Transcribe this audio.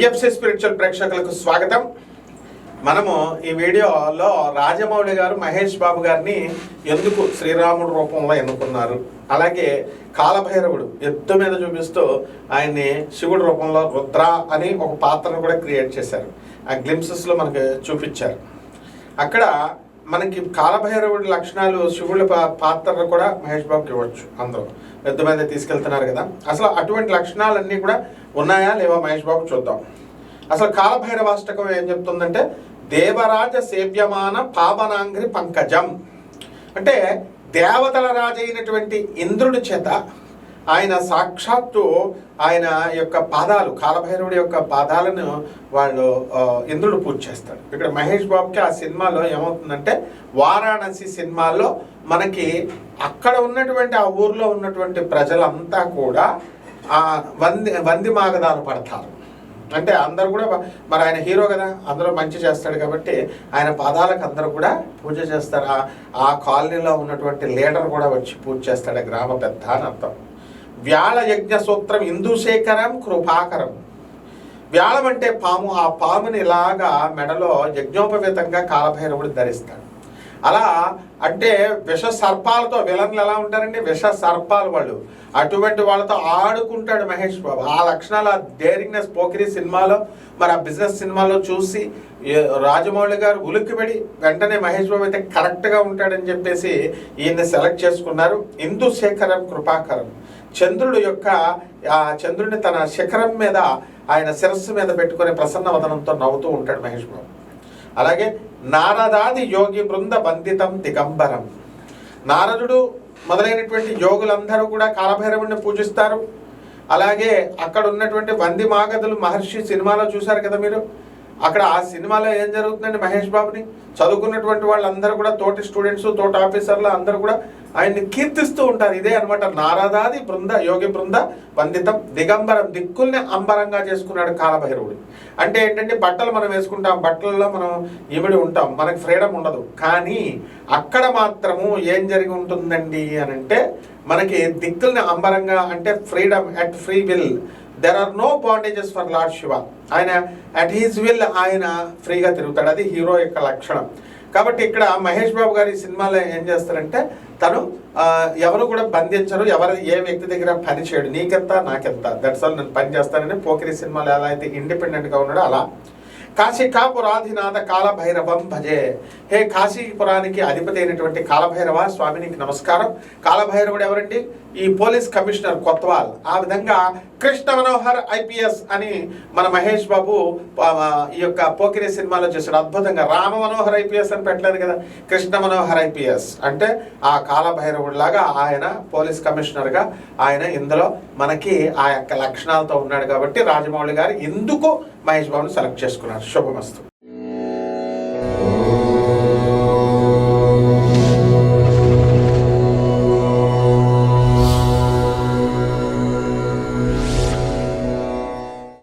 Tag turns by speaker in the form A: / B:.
A: DFC spiritual ప్రేక్షకులకు స్వాగతం. మనము ఈ వీడియోలో రాజమౌళి గారు మహేష్ బాబు గారిని ఎందుకు శ్రీరాముడు రూపంలో ఎన్నుకున్నారు? అలాగే కాలభైరవుడు ఎత్తు మీద చూపిస్తూ ఆయన్ని శివుడు రూపంలో రుద్ర అని ఒక పాత్రను కూడా క్రియేట్ చేశారు. ఆ గ్లిమ్సెస్లో మనకి చూపించారు. అక్కడ మనకి కాలభైరవుడి లక్షణాలు శివుడి పా- పాత్రను కూడా మహేష్ బాబుకి ఇవ్వచ్చు అందరూ. పెద్ద మీద తీసుకెళ్తున్నారు కదా. అసలు అటువంటి లక్షణాలన్నీ కూడా ఉన్నాయా లేవా మహేష్ బాబు చూద్దాం. అసలు కాలభైరవాష్టకం ఏం చెప్తుందంటే దేవరాజ సేవ్యమాన పావనాంగ్రి పంకజం. అంటే దేవతల రాజైనటువంటి ఇంద్రుడి చేత ఆయన సాక్షాత్తు ఆయన యొక్క పాదాలు కాలభైరవుడి యొక్క పాదాలను వాళ్ళు ఇంద్రుడు పూజ చేస్తాడు. ఇక్కడ మహేష్ బాబుకి ఆ సినిమాలో ఏమవుతుందంటే వారాణసి సినిమాలో మనకి అక్కడ ఉన్నటువంటి ఆ ఊర్లో ఉన్నటువంటి ప్రజలంతా కూడా ఆ వంది వంది మాగదాలు పడతారు. అంటే అందరు కూడా మరి ఆయన హీరో కదా అందరూ మంచి చేస్తాడు కాబట్టి ఆయన పాదాలకు అందరూ కూడా పూజ చేస్తారు. ఆ- ఆ కాలనీలో ఉన్నటువంటి లీడర్ కూడా వచ్చి పూజ చేస్తాడు గ్రామ పెద్ద అని అర్థం. వ్యాళ యజ్ఞ సూత్రం ఇందుశేఖరం కృపాకరం. వ్యాళం అంటే పాము. ఆ పాముని ఇలాగా మెడలో యజ్ఞోపవేతంగా కాలభైరవుడు ధరిస్తాడు. అలా అంటే విష సర్పాలతో విలన్లు ఎలా ఉంటారండి? విష సర్పాలు వాళ్ళు. అటువంటి వాళ్ళతో ఆడుకుంటాడు మహేష్ బాబు. ఆ లక్షణాలు ఆ డేరింగ్నెస్ పోకిరి సినిమాలో మరి ఆ బిజినెస్ సినిమాలో చూసి రాజమౌళి గారు ఉలిక్కిపడి వెంటనే మహేష్ బాబు అయితే కరెక్ట్గా ఉంటాడని చెప్పేసి ఈయన్ని సెలెక్ట్ చేసుకున్నారు. ఇందుశేఖరం కృపాకరం. చంద్రుడు యొక్క ఆ చంద్రుడిని తన శిఖరం మీద ఆయన శిరస్సు మీద పెట్టుకునే ప్రసన్న వదనంతో నవ్వుతూ ఉంటాడు మహేష్ బాబు. అలాగే నారదాది యోగి బృంద బంధితం దిగంబరం. నారదుడు మొదలైనటువంటి యోగులందరూ కూడా కాలభైరవుడిని పూజిస్తారు. అలాగే అక్కడ ఉన్నటువంటి వంది మాగదులు మహర్షి సినిమాలో చూశారు కదా మీరు? అక్కడ ఆ సినిమాలో ఏం జరుగుతుందండి మహేష్ బాబుని? చదువుకున్నటువంటి వాళ్ళందరూ కూడా తోటి స్టూడెంట్స్ తోటి ఆఫీసర్లు అందరూ కూడా ఆయన్ని కీర్తిస్తూ ఉంటారు. ఇదే అనమాట నారదాది బృంద యోగి బృంద వందితం దిగంబరం దిక్కుల్ని అంబరంగా చేసుకున్నాడు కాలభైరవుడు. అంటే ఏంటంటే బట్టలు మనం వేసుకుంటాం బట్టల్లో మనం ఇమిడి ఉంటాం మనకి ఫ్రీడమ్ ఉండదు. కానీ అక్కడ మాత్రము ఏం జరిగి ఉంటుందండి అని అంటే మనకి దిక్కుల్ని అంబరంగా అంటే freedom at free will. There are no bondages for lord Shiva ఆయన అట్ హీస్ విల్ ఆయన ఫ్రీగా తిరుగుతాడు. అది హీరో యొక్క లక్షణం. కాబట్టి ఇక్కడ మహేష్ బాబు గారి సినిమాలో ఏం చేస్తారంటే తను ఎవరు కూడా బంధించరు ఎవరు ఏ వ్యక్తి దగ్గర పని చేయడు. నీకెంత నాకెంత. దట్స్ ఆల్ నేను పని చేస్తానని పోకిరి సినిమాలో ఎలా అయితే ఇండిపెండెంట్గా ఉన్నాడో అలా. కాశీకాపురాధినాథ కాలభైరవం భజే. హే కాశీపురానికి అధిపతి అయినటువంటి కాలభైరవ స్వామినికి నమస్కారం. కాలభైరవుడు ఎవరండి? ఈ పోలీస్ కమిషనర్ కొత్వాల్. ఆ విధంగా కృష్ణ మనోహర్ ఐపీఎస్ అని మన మహేష్ బాబు ఈ యొక్క పోకిరి సినిమాలో చేశాడు. అద్భుతంగా రామ మనోహర్ ఐపీఎస్ అని పెట్టలేదు కదా. కృష్ణ మనోహర్ ఐపీఎస్. అంటే ఆ కాలభైరవుడు లాగా ఆయన పోలీస్ కమిషనర్గా ఆయన ఇందులో మనకి ఆ యొక్క లక్షణాలతో ఉన్నాడు కాబట్టి రాజమౌళి గారు ఎందుకు మహేష్ బాబుని సెలెక్ట్ చేసుకున్నారు. శుభమస్తు.